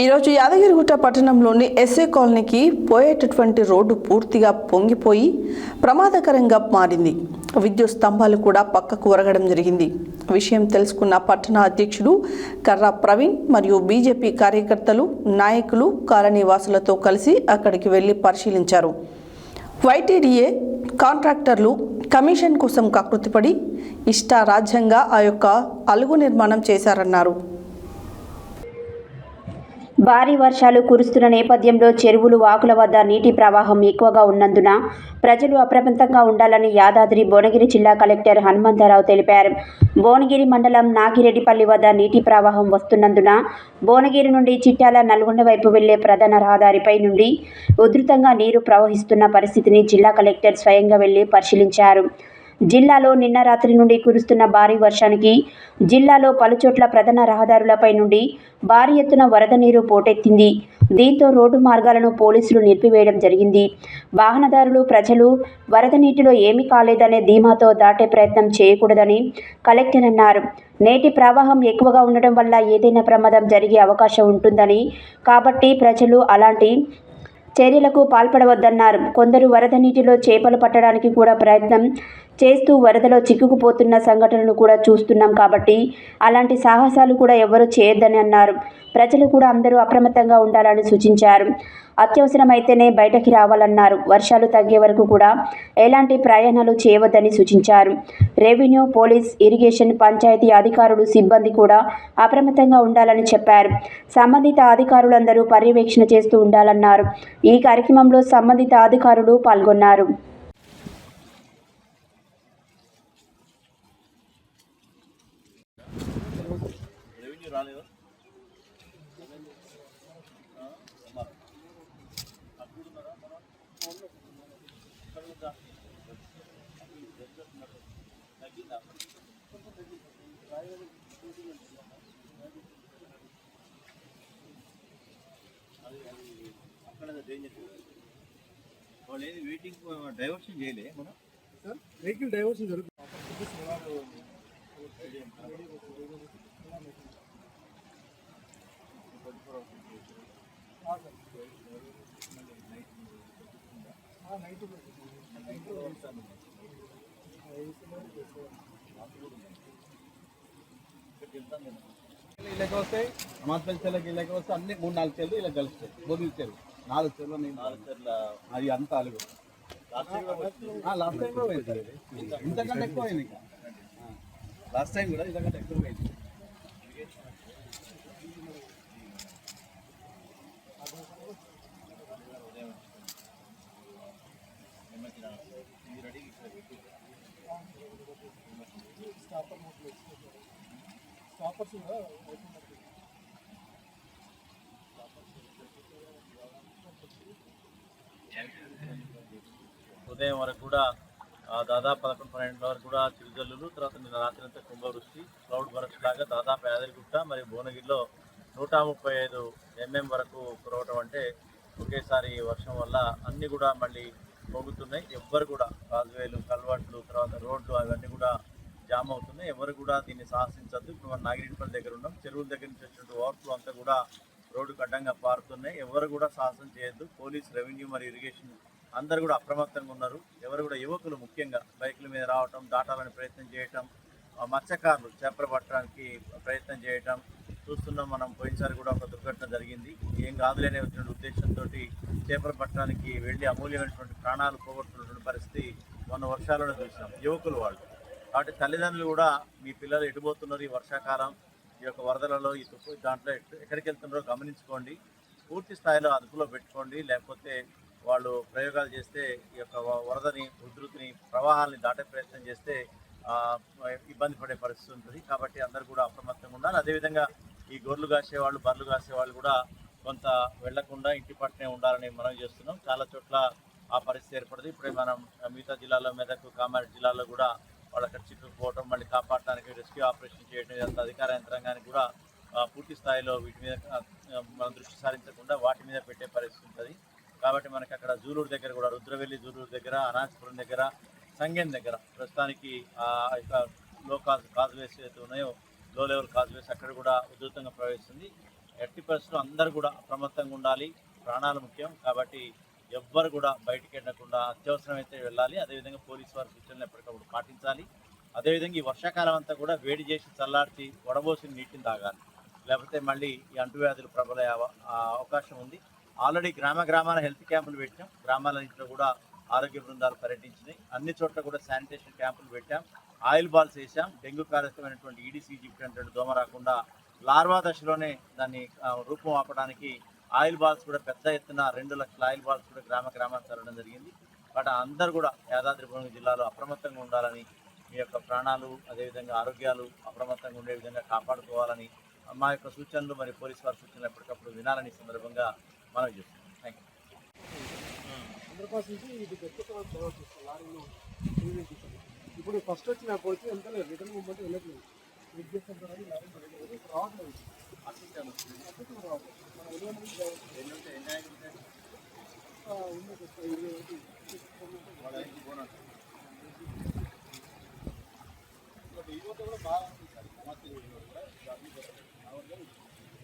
ఈరోజు యాదగిరిగుట్ట పట్టణంలోని ఎస్ఏ కాలనీకి పోయేటటువంటి రోడ్డు పూర్తిగా పొంగిపోయి ప్రమాదకరంగా మారింది. విద్యుత్ స్తంభాలు కూడా పక్కకు ఒరగడం జరిగింది. విషయం తెలుసుకున్న పట్టణ అధ్యక్షుడు కర్రా ప్రవీణ్ మరియు బీజేపీ కార్యకర్తలు నాయకులు కాలనీవాసులతో కలిసి అక్కడికి వెళ్ళి పరిశీలించారు. వైటీడీఏ కాంట్రాక్టర్లు కమిషన్ కోసం కకృతిపడి ఇష్టారాజ్యంగా ఆ యొక్క అలుగు నిర్మాణం చేశారన్నారు. భారీ వర్షాలు కురుస్తున్న నేపథ్యంలో చెరువులు వాకుల వద్ద నీటి ప్రవాహం ఎక్కువగా ఉన్నందున ప్రజలు అప్రమత్తంగా ఉండాలని యాదాద్రి భువనగిరి జిల్లా కలెక్టర్ హనుమంతరావు తెలిపారు. భువనగిరి మండలం నాగిరెడ్డిపల్లి వద్ద నీటి ప్రవాహం వస్తున్నందున భువనగిరి నుండి చిట్టాల నల్గొండ వైపు వెళ్ళే ప్రధాన రహదారిపై నుండి ఉధృతంగా నీరు ప్రవహిస్తున్న పరిస్థితిని జిల్లా కలెక్టర్ స్వయంగా వెళ్ళి పరిశీలించారు. జిల్లాలో నిన్న రాత్రి నుండి కురుస్తున్న భారీ వర్షానికి జిల్లాలో పలుచోట్ల ప్రధాన రహదారులపై నుండి భారీ ఎత్తున వరద నీరు పోటెత్తింది. దీంతో రోడ్డు మార్గాలను పోలీసులు నిలిపివేయడం జరిగింది. వాహనదారులు ప్రజలు వరద నీటిలో ఏమీ కాలేదనే ధీమాతో దాటే ప్రయత్నం చేయకూడదని కలెక్టర్ అన్నారు. నేటి ప్రవాహం ఎక్కువగా ఉండడం వల్ల ఏదైనా ప్రమాదం జరిగే అవకాశం ఉంటుందని కాబట్టి ప్రజలు అలాంటి చర్యలకు పాల్పడవద్దన్నారు. కొందరు వరద నీటిలో చేపలు పట్టడానికి కూడా ప్రయత్నం చేస్తూ వరదలో చిక్కుకుపోతున్న సంఘటనలు కూడా చూస్తున్నాం కాబట్టి అలాంటి సాహసాలు కూడా ఎవరూ చేయొద్దని అన్నారు. ప్రజలు కూడా అందరూ అప్రమత్తంగా ఉండాలని సూచించారు. అత్యవసరమైతేనే బయటకి రావాలన్నారు. వర్షాలు తగ్గే వరకు కూడా ఎలాంటి ప్రయాణాలు చేయవద్దని సూచించారు. రెవెన్యూ పోలీస్ ఇరిగేషన్ పంచాయతీ అధికారులు సిబ్బంది కూడా అప్రమత్తంగా ఉండాలని చెప్పారు. సంబంధిత అధికారులందరూ పర్యవేక్షణ చేస్తూ ఉండాలన్నారు. ఈ కార్యక్రమంలో సంబంధిత అధికారులు పాల్గొన్నారు. అక్కడ డేంజర్ వాళ్ళు ఏది వెయిటింగ్ డైవర్షన్ చేయలే మనం వెహికల్ డైవర్షన్ జరుగుతుంది ఇళ్ళకి వస్తాయి అమాస్పల్లి చెల్లకి ఇళ్ళకి వస్తే అన్ని మూడు నాలుగు చెల్లు ఇలా కలుస్తాయి బొగ్గిల చెల్లు నాలుగు చెల్లు నాలుగు చెర్ల అది అంత అలుగు లాస్ట్ టైం కూడా పోయింది ఇంతకంటే ఎక్కువ అయింది ఇంకా లాస్ట్ టైం కూడా ఇంతకంటే ఎక్కువ పోయింది స్టాపర్స్ ఉదయం వరకు కూడా దాదాపు పదకొండు పన్నెండు వరకు కూడా చిరుజల్లులు తర్వాత నిన్న రాత్రి అంతా కుంభవృష్టి క్లౌడ్ వరకు లాగా దాదాపు యాదగిరిగుట్ట మరియు భువనగిరిలో నూట ముప్పై ఐదు ఎంఎం వరకు కురవటం అంటే ఒకేసారి వర్షం వల్ల అన్నీ కూడా మళ్ళీ పోగుతున్నాయి. ఎవ్వరు కూడా కాజువేలు కల్వర్ట్లు తర్వాత రోడ్లు అవన్నీ కూడా జామ్ అవుతున్నాయి. ఎవరు కూడా దీన్ని సాహసించద్దు. ఇప్పుడు మన నాగిరెడ్డిపల్లి దగ్గర ఉన్నాం. చెరువుల దగ్గర నుంచి వచ్చినట్టు ఓవర్ఫ్లో అంతా కూడా రోడ్డుకు అడ్డంగా పారుతున్నాయి. ఎవరు కూడా సాహసం చేయొద్దు. పోలీస్ రెవెన్యూ మరియు ఇరిగేషన్ అందరు కూడా అప్రమత్తంగా ఉన్నారు. ఎవరు కూడా యువకులు ముఖ్యంగా బైకుల మీద రావటం దాటాలని ప్రయత్నం చేయటం మత్స్యకారులు చేపలు పట్టడానికి ప్రయత్నం చేయటం చూస్తున్నాం మనం. పోయినసారి కూడా ఒక దుర్ఘటన జరిగింది. ఏం కాదులేనే వచ్చిన ఉద్దేశంతో చేపలు పట్టడానికి వెళ్ళి అమూల్యమైనటువంటి ప్రాణాలు పోగొట్టుకున్నటువంటి పరిస్థితి మొన్న వర్షాలను చూసినాం. యువకులు వాళ్ళు. కాబట్టి తల్లిదండ్రులు కూడా మీ పిల్లలు ఎటుపోతున్నారు ఈ వర్షాకాలం ఈ యొక్క వరదలలో ఈ తుఫు దాంట్లో ఎటు- ఎక్కడికి వెళ్తున్నారో గమనించుకోండి. పూర్తి స్థాయిలో అదుపులో పెట్టుకోండి. లేకపోతే వాళ్ళు ప్రయోగాలు చేస్తే ఈ యొక్క వరదని ఉధృతిని ప్రవాహాన్ని దాటే ప్రయత్నం చేస్తే ఇబ్బంది పడే పరిస్థితి ఉంటుంది. కాబట్టి అందరూ కూడా అప్రమత్తంగా ఉండాలి. అదేవిధంగా ఈ గొర్రెలు కాసేవాళ్ళు బర్రెలు కాసేవాళ్ళు కూడా కొంత వెళ్ళకుండా ఇంటి పట్టనే ఉండాలని మనం చేస్తున్నాం. చాలా చోట్ల ఆ పరిస్థితి ఏర్పడింది. ఇప్పుడే మనం మిగతా జిల్లాలో మెదక్ కామారెడ్డి జిల్లాలో కూడా వాళ్ళు అక్కడ చిక్కుకుపోవటం మళ్ళీ కాపాడటానికి రెస్క్యూ ఆపరేషన్ చేయడం ఇదంతా అధికార యంత్రాంగానికి కూడా పూర్తి స్థాయిలో వీటి మీద మనం దృష్టి సారించకుండా వాటి మీద పెట్టే పరిస్థితి ఉంటుంది. కాబట్టి మనకి అక్కడ జూలూరు దగ్గర కూడా రుద్రవెల్లి జూలూరు దగ్గర అనాథపురం దగ్గర సంగెం దగ్గర ప్రస్తుతానికి ఆ యొక్క లో కాజ్ కాజ్వేస్ ఏదైతే ఉన్నాయో లో లెవెల్ కాజ్వేస్ అక్కడ కూడా ఉధృతంగా ప్రవేశిస్తుంది ఎట్టి పరిస్థితులు అందరూ కూడా అప్రమత్తంగా ఉండాలి. ప్రాణాలు ముఖ్యం. కాబట్టి ఎవ్వరు కూడా బయటికి వెళ్ళకుండా అత్యవసరమైతే వెళ్ళాలి. అదేవిధంగా పోలీసు వారి సూచనలు ఎప్పటికప్పుడు పాటించాలి. అదేవిధంగా ఈ వర్షాకాలం అంతా కూడా వేడి చేసి చల్లార్చి వడబోసిన నీటిని తాగాలి. లేకపోతే మళ్ళీ ఈ అంటువ్యాధులు ప్రబలే అవ- అవకాశం ఉంది. ఆల్రెడీ గ్రామ గ్రామాల హెల్త్ క్యాంపులు పెట్టాం. గ్రామాలన్నింటిలో కూడా ఆరోగ్య బృందాలు పర్యటించినాయి. అన్ని చోట్ల కూడా శానిటేషన్ క్యాంపులు పెట్టాం. ఆయిల్ బాల్స్ వేసాం. డెంగ్యూ కారకమైనటువంటి ఈడీసీ జిప్ట్ దోమ రాకుండా లార్వా దశలోనే దాన్ని రూపం ఆపడానికి ఆయిల్ బాల్స్ కూడా పెద్ద ఎత్తున రెండు లక్షల ఆయిల్ బాల్స్ కూడా గ్రామ గ్రామానికి తరలడం జరిగింది. బట్ అందరూ కూడా యాదాద్రి భువనగిరి జిల్లాలో అప్రమత్తంగా ఉండాలని మీ యొక్క ప్రాణాలు అదేవిధంగా ఆరోగ్యాలు అప్రమత్తంగా ఉండే విధంగా కాపాడుకోవాలని మా యొక్క సూచనలు మరి పోలీస్ వారి సూచనలు ఎప్పటికప్పుడు వినాలని సందర్భంగా మనం చేస్తున్నాం. థ్యాంక్ యూ ఇప్పుడు ఫస్ట్ వచ్చి నాకు వచ్చి ఎంత లేదు రిటర్న్ మూవ్మెంట్ వెళ్ళట్లేదు వెయిట్ చేస్తాం రావట్లేదు 好，我们这个，我们这个。